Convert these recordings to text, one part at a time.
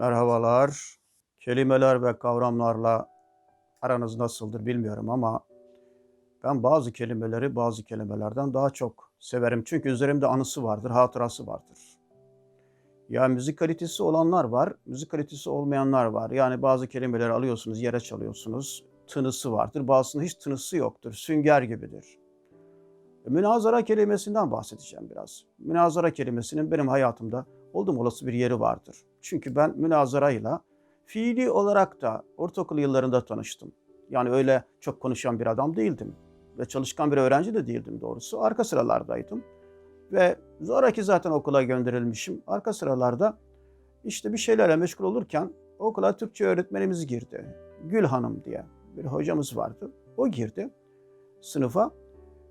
Merhabalar. Kelimeler ve kavramlarla aranız nasıldır bilmiyorum ama ben bazı kelimeleri bazı kelimelerden daha çok severim. Çünkü üzerimde anısı vardır, hatırası vardır. Ya müzik kalitesi olanlar var, müzik kalitesi olmayanlar var. Yani bazı kelimeleri alıyorsunuz, yere çalıyorsunuz, tınısı vardır. Bazısında hiç tınısı yoktur, sünger gibidir. E, Münazara kelimesinden bahsedeceğim biraz. Münazara kelimesinin benim hayatımda oldum olası bir yeri vardır. Çünkü ben münazarayla fiili olarak da ortaokul yıllarında tanıştım. Yani öyle çok konuşan bir adam değildim. Ve çalışkan bir öğrenci de değildim doğrusu. Arka sıralardaydım. Ve zoraki zaten okula gönderilmişim. Arka sıralarda işte bir şeylerle meşgul olurken okula Türkçe öğretmenimiz girdi. Gül Hanım diye bir hocamız vardı. O girdi sınıfa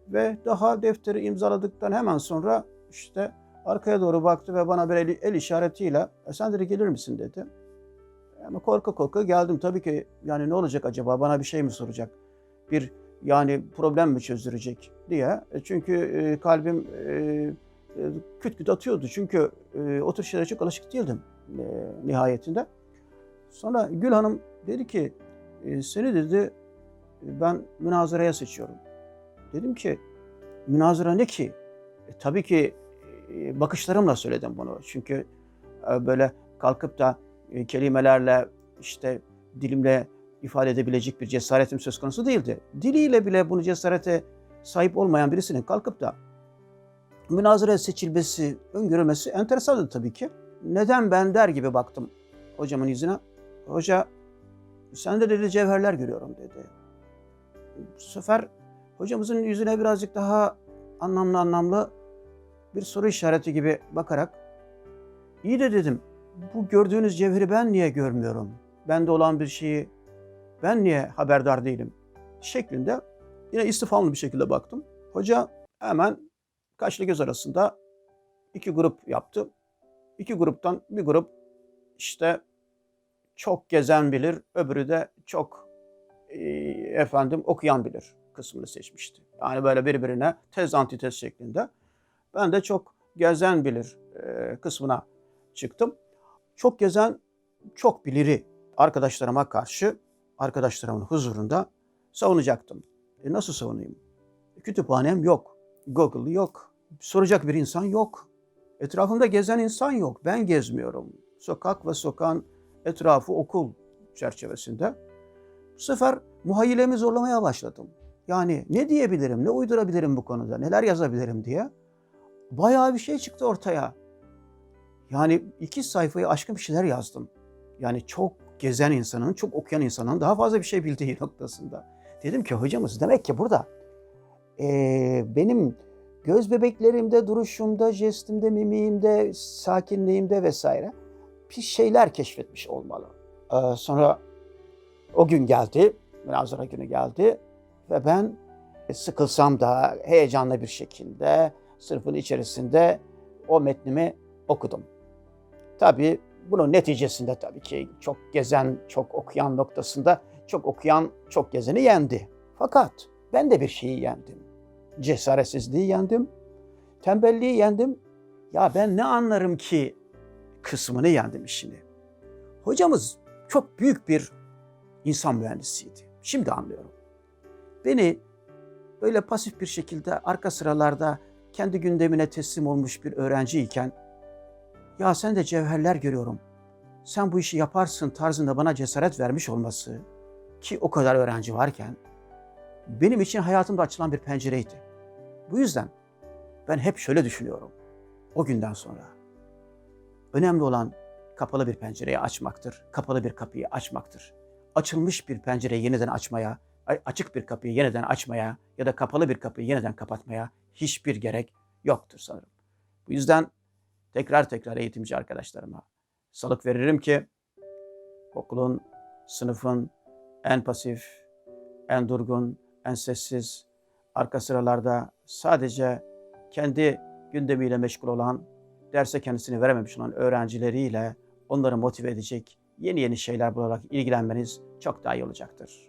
ve daha defteri imzaladıktan hemen sonra işte arkaya doğru baktı ve bana bir el, el işaretiyle e, sen dedi gelir misin dedi. Ama korka korka geldim. Tabii ki yani ne olacak acaba bana bir şey mi soracak? Bir yani problem mi çözdürecek diye. E, Çünkü e, kalbim e, e, küt küt atıyordu. Çünkü e, o tür şeylere çok alışık değildim e, nihayetinde. Sonra Gül Hanım dedi ki e, seni dedi ben münazaraya seçiyorum. Dedim ki münazara ne ki? E, tabii ki e, bakışlarımla söyledim bunu. Çünkü e, böyle kalkıp da e, kelimelerle işte dilimle ifade edebilecek bir cesaretim söz konusu değildi. Diliyle bile bunu cesarete sahip olmayan birisinin kalkıp da münazara seçilmesi, öngörülmesi enteresandı tabii ki. Neden ben der gibi baktım hocamın yüzüne. Hoca sen de dedi cevherler görüyorum dedi. Bu sefer hocamızın yüzüne birazcık daha anlamlı anlamlı bir soru işareti gibi bakarak iyi de dedim bu gördüğünüz cevheri ben niye görmüyorum? Bende olan bir şeyi ben niye haberdar değilim? Şeklinde yine istifamlı bir şekilde baktım. Hoca hemen kaşlı göz arasında iki grup yaptı. İki gruptan bir grup işte çok gezen bilir, öbürü de çok e, efendim okuyan bilir kısmını seçmişti. Yani böyle birbirine tez antitez şeklinde. Ben de çok gezen bilir e, kısmına çıktım. Çok gezen, çok biliri arkadaşlarıma karşı, arkadaşlarımın huzurunda savunacaktım. E nasıl savunayım? Kütüphanem yok, Google yok, soracak bir insan yok. Etrafımda gezen insan yok, ben gezmiyorum. Sokak ve sokağın etrafı okul çerçevesinde. Bu sefer muhayyilemi zorlamaya başladım. Yani ne diyebilirim, ne uydurabilirim bu konuda, neler yazabilirim diye. Bayağı bir şey çıktı ortaya. Yani iki sayfayı aşkın bir şeyler yazdım. Yani çok gezen insanın, çok okuyan insanın daha fazla bir şey bildiği noktasında. Dedim ki hocamız demek ki burada eee, benim göz bebeklerimde, duruşumda, jestimde, mimiğimde, sakinliğimde vesaire bir şeyler keşfetmiş olmalı. Ee, sonra o gün geldi, münazara günü geldi ve ben sıkılsam da heyecanlı bir şekilde sınıfın içerisinde o metnimi okudum. Tabii bunun neticesinde tabii ki çok gezen, çok okuyan noktasında çok okuyan, çok gezeni yendi. Fakat ben de bir şeyi yendim. Cesaretsizliği yendim, tembelliği yendim. Ya ben ne anlarım ki kısmını yendim işini. Hocamız çok büyük bir insan mühendisiydi. Şimdi anlıyorum. Beni böyle pasif bir şekilde arka sıralarda kendi gündemine teslim olmuş bir öğrenciyken ya sen de cevherler görüyorum. Sen bu işi yaparsın tarzında bana cesaret vermiş olması ki o kadar öğrenci varken benim için hayatımda açılan bir pencereydi. Bu yüzden ben hep şöyle düşünüyorum. O günden sonra önemli olan kapalı bir pencereyi açmaktır. Kapalı bir kapıyı açmaktır. Açılmış bir pencereyi yeniden açmaya, açık bir kapıyı yeniden açmaya ya da kapalı bir kapıyı yeniden kapatmaya hiçbir gerek yoktur sanırım. Bu yüzden tekrar tekrar eğitimci arkadaşlarıma salık veririm ki okulun, sınıfın en pasif, en durgun, en sessiz, arka sıralarda sadece kendi gündemiyle meşgul olan, derse kendisini verememiş olan öğrencileriyle onları motive edecek yeni yeni şeyler bularak ilgilenmeniz çok daha iyi olacaktır.